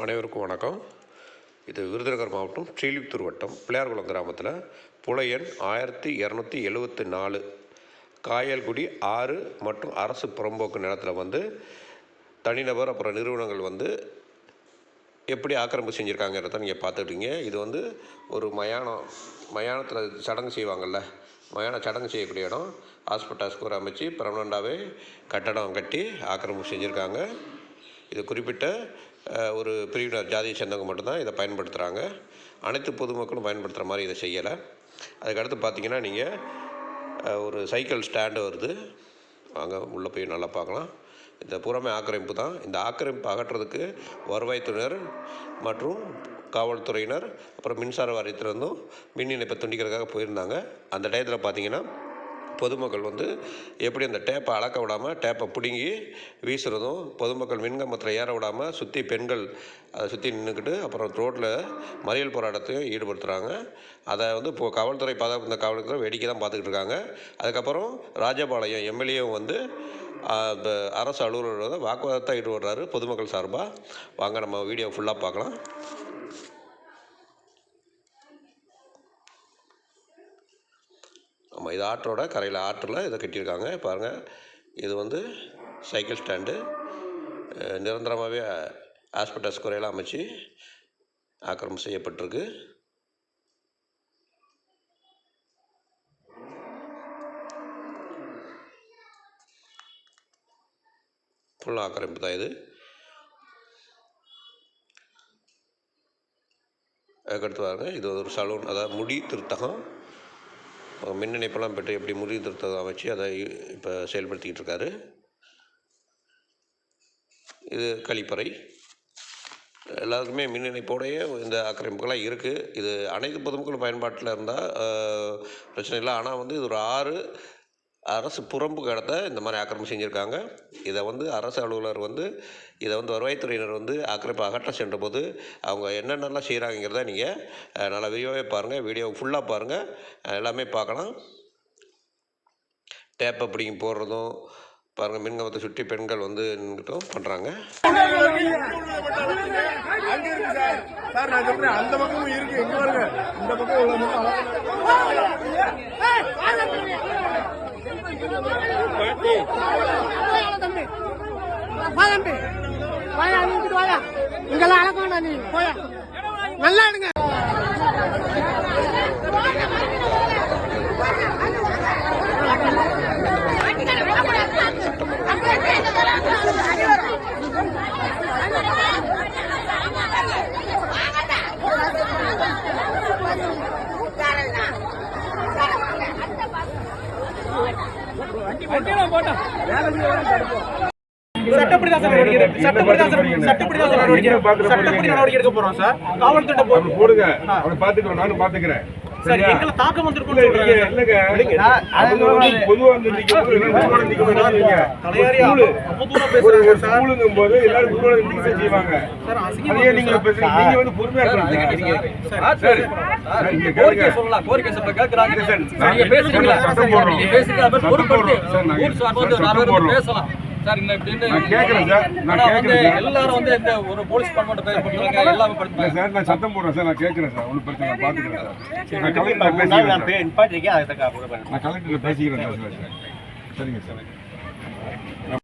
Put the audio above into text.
அனைவருக்கும் வணக்கம். இது விருதுநகர் மாவட்டம் ஸ்ரீலிபுத்தூர் வட்டம் பிள்ளையார்குளம் கிராமத்தில். புலையன் ஆயிரத்தி இரநூத்தி எழுபத்தி நாலு. காயல்குடி ஆறு மற்றும் அரசு புறம்போக்கு நிலத்தில் வந்து தனிநபர் அப்புறம் நிறுவனங்கள் வந்து எப்படி ஆக்கிரமிப்பு செஞ்சுருக்காங்கிறத நீங்கள் பார்த்துட்டீங்க இது வந்து ஒரு மயானம் மயானத்தில் சடங்கு செய்வாங்கள்ல மயான சடங்கு செய்யக்கூடிய இடம். ஹாஸ்பிட்டல் ஸ்கூர் அமைச்சு பர்மனண்டாகவே கட்டடம் கட்டி ஆக்கிரமிப்பு செஞ்சுருக்காங்க. இது குறிப்பிட்ட ஒரு பிரிவினர் ஜாதியை சேர்ந்தவங்க மட்டும்தான் இதை பயன்படுத்துகிறாங்க அனைத்து பொதுமக்களும் பயன்படுத்துகிற மாதிரி இதை செய்யலை. அதுக்கடுத்து பார்த்தீங்கன்னா நீங்கள் ஒரு சைக்கிள் ஸ்டாண்டு வருது. வாங்க உள்ளே போய் நல்லா பார்க்கலாம். இந்த புறமே ஆக்கிரமிப்பு தான். இந்த ஆக்கிரமிப்பு அகற்றுறதுக்கு வருவாய்த்துறையினர் மற்றும் காவல்துறையினர் அப்புறம் மின்சார வாரியத்திலிருந்தும் மின் இணைப்பை துண்டிக்கிறதுக்காக போயிருந்தாங்க. அந்த டயத்தில் பார்த்தீங்கன்னா பொதுமக்கள் வந்து எப்படி அந்த டேப்பை அளக்க விடாமல் டேப்பை பிடுங்கி வீசுகிறதும் பொதுமக்கள் மின்கம்பத்தில் ஏற விடாமல் சுற்றி பெண்கள் அதை சுற்றி நின்றுக்கிட்டு அப்புறம் ரோட்டில் மறியல் போராட்டத்தையும் ஈடுபடுத்துகிறாங்க அதை வந்து இப்போ காவல்துறை பாதுகாப்பு இந்த காவல்துறை வேடிக்கை தான் பார்த்துக்கிட்டு இருக்காங்க. அதுக்கப்புறம் ராஜபாளையம் எம்எல்ஏவும் வந்து அரசு அலுவலர் வந்து வாக்குவாதத்தை ஈடுபடுறாரு பொதுமக்கள் சார்பாக வாங்க நம்ம வீடியோ ஃபுல்லாக பார்க்கலாம். ஆமாம் இது ஆற்றோட கரையில் ஆற்றில் இதை கட்டியிருக்காங்க. பாருங்கள் இது வந்து சைக்கிள் ஸ்டாண்டு. நிரந்தரமாகவே ஹாஸ்பிட்டல்ஸ் குறையெல்லாம் அமைச்சு ஆக்கிரமம் செய்யப்பட்டிருக்கு. ஃபுல்லாக ஆக்கிரமிப்பு தான் இது. அதுக்கடுத்து பாருங்கள் இது ஒரு சலூன் அதாவது முடி திருத்தகம். மின் இணைப்பெல்லாம் பெற்று எப்படி முடி திருத்தகம் அமைச்சு அதை இப்போ செயல்படுத்திக்கிட்டு இருக்காரு. இது கழிப்பறை. எல்லாருக்குமே மின் இணைப்போடைய இந்த ஆக்கிரமிப்புகள்லாம் இருக்குது இது அனைத்து பொதுமக்கள் பயன்பாட்டில் இருந்தால் பிரச்சனை இல்லை. ஆனால் வந்து இது ஒரு ஆறு அரசு புறம்பு இடத்த இந்த மாதிரி ஆக்கிரமிப்பு செஞ்சுருக்காங்க. இதை வந்து அரசு அலுவலர் வந்து இதை வந்து வருவாய்த்துறையினர் வந்து ஆக்கிரமிப்பு அகற்ற சென்றபோது அவங்க என்னென்னலாம் செய்கிறாங்கிறத நீங்கள் நல்லா விரிவாகவே பாருங்கள் வீடியோ ஃபுல்லாக பாருங்கள் எல்லாமே பார்க்கலாம். டேப்பை பிடிங்கி போடுறதும் பாருங்கள் மின்கம்பத்தை சுற்றி பெண்கள் வந்து நின்றுட்டும் பண்ணுறாங்க இருக்கு சார். நான் அந்த பக்கமும் பாருங்க. இந்த பக்கம் தம்பி. வா தம்பி. வாயா நீ வாயா இங்கெல்லாம் வேண்டாம் நீ போயா நல்லா எடுங்க போட்டோம் சட்டப்படி தான் சார் நடவடிக்கை சட்டப்படி தான் சார் சட்டப்படி தான் சார் நடவடிக்கை சட்டப்படி நடவடிக்கை எடுக்க போறோம் சார். காவல்துறை போ- அப்படி போடுங்க. அவனை பாத்துக்கிறோம் நானும் பாத்துக்கிறேன் சார் எங்களை தாக்கம் பேசுறீங்களா. பேசலாம். சார் இந்த கேட்கிறேன் சார். நான் கேட்கிறேன். எல்லாரும் வந்து இந்த ஒரு போலீஸ் டிபார்ட்மெண்ட் பேர் பண்றாங்க எல்லாமே இல்ல படுத்துறாங்க சார், நான் சத்தம் போடுறேன் சார். நான் கேட்கிறேன் சார். ஒண்ணும் பிரச்சனை. நான் பாத்துக்கிறேன் சார். நான் பேசிக்கிறேன். நான் கலெக்டர்கிட்ட பேசிக்கிறேன் சார். சரிங்க சார்